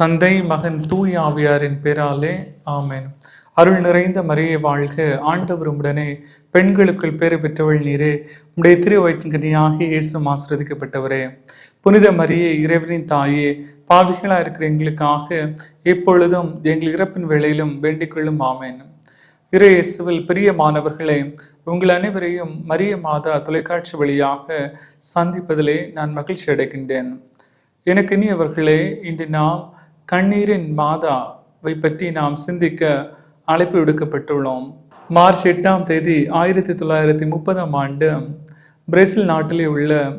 தந்தை மகன் தூய் ஆவியாரின் பேராலே ஆமேன். அருள் நிறைந்த மரியே வாழ்க ஆண்டவர் உடனே பெண்களுக்குள் பேறு பெற்றவள் நீரே. உடைய திரு வயிற்றுக்கனியாகி இயேசு ஆசிரதிக்கப்பட்டவரே புனித மரியே இறைவனின் தாயே பாவிகளாக இருக்கிற எங்களுக்காக எப்பொழுதும் எங்கள் இறப்பின் வேளையிலும் வேண்டிக்கொள்ளும் ஆமேன். இறை இயேசுவில் பிரியமானவர்களே உங்கள் அனைவரையும் மரிய மாதா தொலைக்காட்சி வழியாக சந்திப்பதிலே நான் மகிழ்ச்சி அடைகின்றேன். எனக்கு இனியவர்களே இன்று நாம் கண்ணீரின் மாதாவை பற்றி நாம் சிந்திக்க அழைப்பு விடுக்கப்பட்டுள்ளோம். மார்ச் எட்டாம் தேதி ஆயிரத்தி தொள்ளாயிரத்தி முப்பதாம் ஆண்டு பிரேசில் நாட்டிலே உள்ள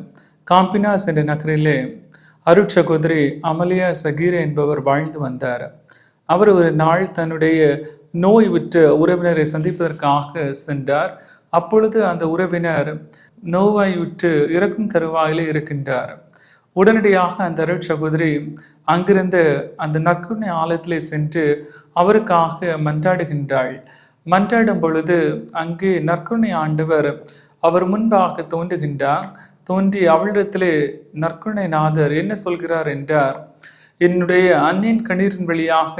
காம்பினாஸ் என்ற நகரிலே அருட்சகோதரி அமலியா சகீர என்பவர் வாழ்ந்து வந்தார். அவர் ஒரு நாள் தன்னுடைய நோய் விற்ற உறவினரை சந்திப்பதற்காக சென்றார். அப்பொழுது அந்த உறவினர் நோவாய் நோவாயுற்று இறக்கும் தருவாயிலே இருக்கின்றார். உடனடியாக அந்த அருட் சகோதரி அங்கிருந்து அந்த நற்குணை ஆலயத்திலே சென்று அவருக்காக மன்றாடுகின்றாள். மன்றாடும் பொழுது அங்கே நற்குணை ஆண்டவர் அவர் முன்பாக தோன்றுகின்றார். தோன்றி அவளிடத்திலே நற்குணை நாதர் என்ன சொல்கிறார் என்றார். என்னுடைய அன்னின் கண்ணீரின் வழியாக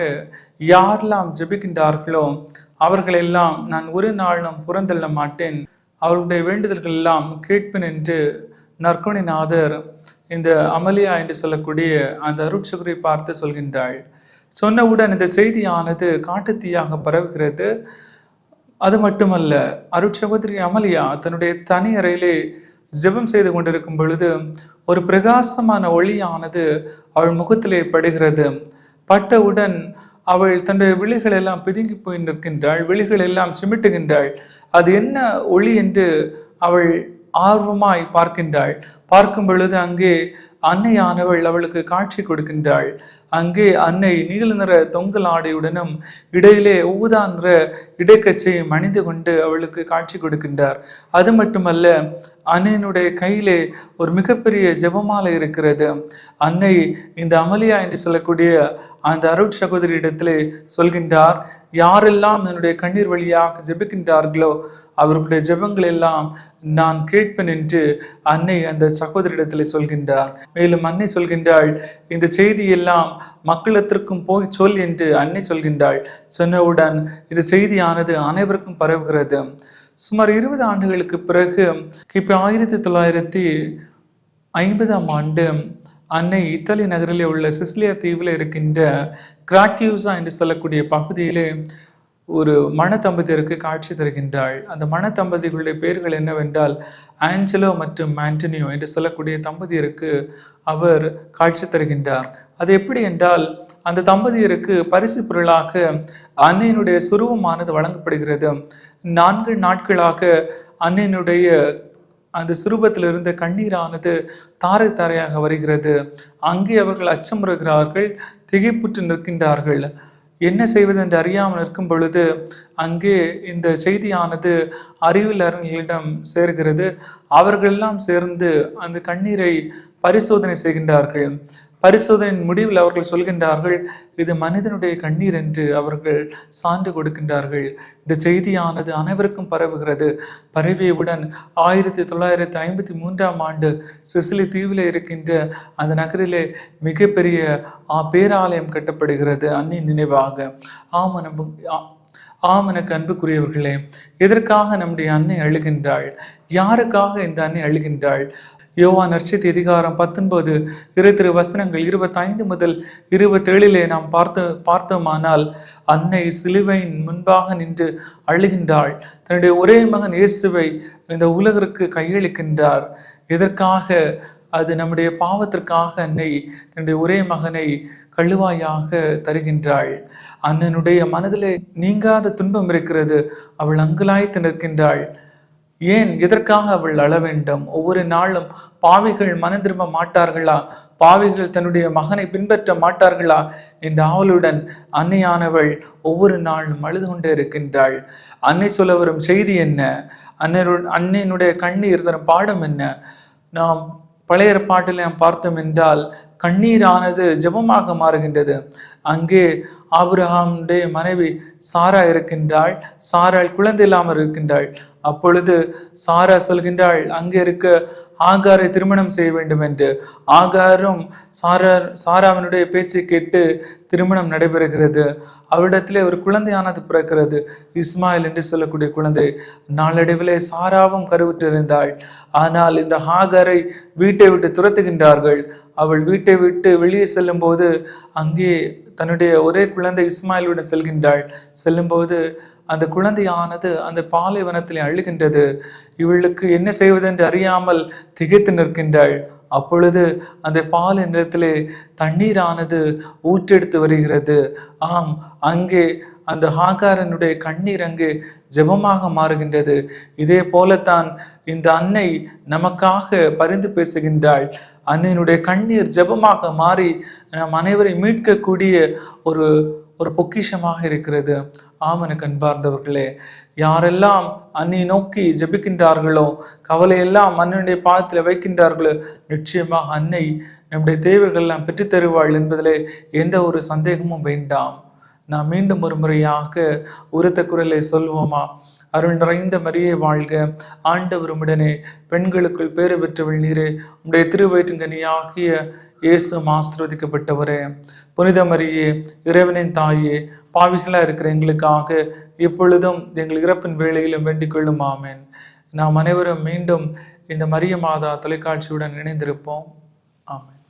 யாரெல்லாம் ஜெபிக்கின்றார்களோ அவர்களெல்லாம் நான் ஒரு நாளும் புறந்தள்ள மாட்டேன். அவருடைய வேண்டுதல்கள் எல்லாம் கேட்பேன் என்று நற்குணிநாதர் இந்த அமலியா என்று சொல்லக்கூடிய அந்த அருட்சகுரை பார்த்து சொல்கின்றாள். சொன்னவுடன் இந்த செய்தியானது காட்டுத்தீயாக பரவுகிறது. அது மட்டுமல்ல அருட்சகோதரி அமலியா தன்னுடைய தனி அறையிலே ஜெபம் செய்து கொண்டிருக்கும் பொழுது ஒரு பிரகாசமான ஒளியானது அவள் முகத்திலே படுகிறது. பட்டவுடன் அவள் தன்னுடைய விழிகள் எல்லாம் பிதுங்கி போய் நிற்கின்றாள் விழிகள் எல்லாம் சிமிட்டுகின்றாள். அது என்ன ஒளி என்று அவள் ஆர்வமாய் பார்க்கின்றாள். பார்க்கும் பொழுது அங்கே அன்னையானவள் அவளுக்கு காட்சி கொடுக்கின்றாள். அங்கே அன்னை நீல நிற தொங்கல் ஆடையுடனும் இடையிலே ஊதா நிற இடைக்கச்சையும் அணிந்து கொண்டு அவளுக்கு காட்சி கொடுக்கின்றார். அது மட்டுமல்ல அன்னையினுடைய கையிலே ஒரு மிகப்பெரிய ஜெபமாலை இருக்கிறது. அன்னை இந்த அமலியா என்று சொல்லக்கூடிய அந்த அருட் சகோதரி இடத்திலே சொல்கின்றார் யாரெல்லாம் என்னுடைய கண்ணீர் வழியாக ஜெபிக்கின்றார்களோ அவர்களுடைய ஜெபங்கள் எல்லாம் நான் கேட்பேன் என்று அன்னை அந்த சகோதரிடத்தில் சொல்கின்றார். மேலும் அன்னை சொல்கின்றாள் இந்த செய்தி எல்லாம் போய் சொல் என்று அன்னை சொல்கின்றாள். சொன்னவுடன் இந்த செய்தியானது அனைவருக்கும் பரவுகிறது. சுமார் இருபது ஆண்டுகளுக்கு பிறகு கிபி ஆயிரத்தி தொள்ளாயிரத்தி ஐம்பதாம் ஆண்டு அன்னை இத்தாலி நகரிலே உள்ள சிசிலியா தீவில் இருக்கின்ற கிராக்கியூசா என்று சொல்லக்கூடிய பகுதியிலே ஒரு மணதம்பதியருக்கு காட்சி தருகின்றாள். அந்த மணதம்பதிகளுடைய பெயர்கள் என்னவென்றால் ஆஞ்சலோ மற்றும் ஆண்டனியோ என்று சொல்லக்கூடிய தம்பதியருக்கு அவர் காட்சி தருகின்றார். அது எப்படி என்றால் அந்த தம்பதியருக்கு பரிசு பொருளாக அன்னையினுடைய சுருவமானது வழங்கப்படுகிறது. நான்கு நாட்களாக அன்னையினுடைய அந்த சுரூபத்தில் இருந்த கண்ணீரானது தாரை தாரையாக வருகிறது. அங்கே அவர்கள் அச்சமுறுகிறார்கள் திகைப்புற்று நிற்கின்றார்கள். என்ன செய்வது என்று அறியாமல் இருக்கும் பொழுது அங்கே இந்த செய்தியானது அறிவியல் அறிஞர்களிடம் சேர்கிறது. அவர்களெல்லாம் சேர்ந்து அந்த கண்ணீரை பரிசோதனை செய்கின்றார்கள். பரிசோதனையின் முடிவில் அவர்கள் சொல்கின்றார்கள் இது மனிதனுடைய கண்ணீர் என்று அவர்கள் சான்று கொடுக்கின்றார்கள். இந்த செய்தியானது அனைவருக்கும் பரவுகிறது. பரவியவுடன் ஆயிரத்தி தொள்ளாயிரத்தி ஐம்பத்தி மூன்றாம் ஆண்டு சிசிலி தீவில் இருக்கின்ற அந்த நகரிலே மிகப்பெரிய பேராலயம் கட்டப்படுகிறது அன்னின் நினைவாக. ஆமணம் நம்ம ஆம் எனக்கு அன்புக்குரியவர்களே எதற்காக நம்முடைய அன்னை அழுகின்றாள்? யாருக்காக இந்த அன்னை அழுகின்றாள்? யோவா நற்செய்தி அதிகாரம் பத்தொன்பது. இரு திரு வசனங்கள் இருபத்தைந்து முதல் இருபத்தேழிலே நாம் பார்த்து பார்த்தோமானால் அன்னை சிலுவையின் முன்பாக நின்று அழுகின்றாள். தன்னுடைய ஒரே மகன் இயேசுவை இந்த உலகிற்கு கையளிக்கின்றார். எதற்காக? அது நம்முடைய பாவத்திற்காக அன்னை தன்னுடைய ஒரே மகனை கழுவாயாக தருகின்றாள். அண்ணனுடைய மனதிலே நீங்காத துன்பம் இருக்கிறது. அவள் அங்குலாய்த்து நிற்கின்றாள். ஏன் எதற்காக அவள் அழ வேண்டும்? ஒவ்வொரு நாளும் பாவிகள் மனம் திரும்ப மாட்டார்களா? பாவிகள் தன்னுடைய மகனை பின்பற்ற மாட்டார்களா? என்ற ஆவலுடன் அன்னையானவள் ஒவ்வொரு நாளும் அழுது கொண்டே இருக்கின்றாள். அன்னை சொல்ல வரும் செய்தி என்ன? அன்னையரு அன்னையினுடைய கண்ணீர் தரும் பாடம் என்ன? நாம் பழைய பாட்டில் நாம் பார்த்தோம் என்றால் கண்ணீரானது ஜெபமாக மாறுகின்றது. அங்கே ஆபிரஹாமுடைய மனைவி சாரா இருக்கின்றாள். சாராள் குழந்தை இல்லாமல் இருக்கின்றாள். அப்பொழுது சாரா சொல்கின்றாள் அங்கே இருக்க ஆகாரை திருமணம் செய்ய வேண்டும் என்று. ஆகாரும் சாரா சாராவினுடைய பேச்சை கேட்டு திருமணம் நடைபெறுகிறது. அவரிடத்திலே ஒரு குழந்தையானது பிறக்கிறது. இஸ்மாயில் என்று சொல்லக்கூடிய குழந்தை. நாளடைவிலே சாராவும் கருவுற்றிருந்தாள். ஆனால் இந்த ஹாகரை வீட்டை விட்டு துரத்துகின்றார்கள். அவள் வீட்டை விட்டு வெளியே செல்லும் போது அங்கே தன்னுடைய ஒரே குழந்தை இஸ்மாயிலுடன் செல்கின்றாள். செல்லும்போது அந்த குழந்தையானது அந்த பாலைவனத்திலே அழுகின்றது. இவளுக்கு என்ன செய்வதென்று அறியாமல் திகைத்து நிற்கின்றாள். அப்பொழுது அந்த பால் நிறத்திலே தண்ணீரானது ஊற்றெடுத்து வருகிறது. ஆம் அங்கே அந்த ஹாகாரனுடைய கண்ணீர் அங்கே ஜெபமாக மாறுகின்றது. இதே போலத்தான் இந்த அன்னை நமக்காக பரிந்து பேசுகின்றாள். அன்னையினுடைய கண்ணீர் ஜெபமாக மாறி நம் அனைவரை மீட்கக்கூடிய ஒரு ஒரு பொக்கிஷமாக இருக்கிறது. ஆமனுக்கு அன்பார்ந்தவர்களே யாரெல்லாம் அன்னை நோக்கி ஜெபிக்கின்றார்களோ கவலையெல்லாம் அன்னையுடைய பாதத்தில் வைக்கின்றார்களோ நிச்சயமாக அன்னை நம்முடைய தேவைகள்லாம் பெற்றுத்தருவாள் பெற்றுத் தருவாள் என்பதிலே எந்த ஒரு சந்தேகமும் வேண்டாம். நாம் மீண்டும் ஒரு முறையாக உரத்த குரலை சொல்வோமா? அருள் நிறைந்த மரியே வாழ்க. ஆண்டவர் உடனே பெண்களுக்குள் பேறு பெற்றவள் நீரே உம்முடைய திருவயிற்றுங்கனியாகிய இயேசு ஆசிர்வதிக்கப்பட்டவரே. புனித மரியே இறைவனின் தாயே பாவிகளாக இருக்கிற எங்களுக்காக எப்பொழுதும் எங்கள் இறப்பின் வேளையிலும் வேண்டிக் கொள்ளும். ஆமேன். நாம் அனைவரும் மீண்டும் இந்த மரிய மாதா தொலைக்காட்சியுடன் இணைந்திருப்போம். ஆமேன்.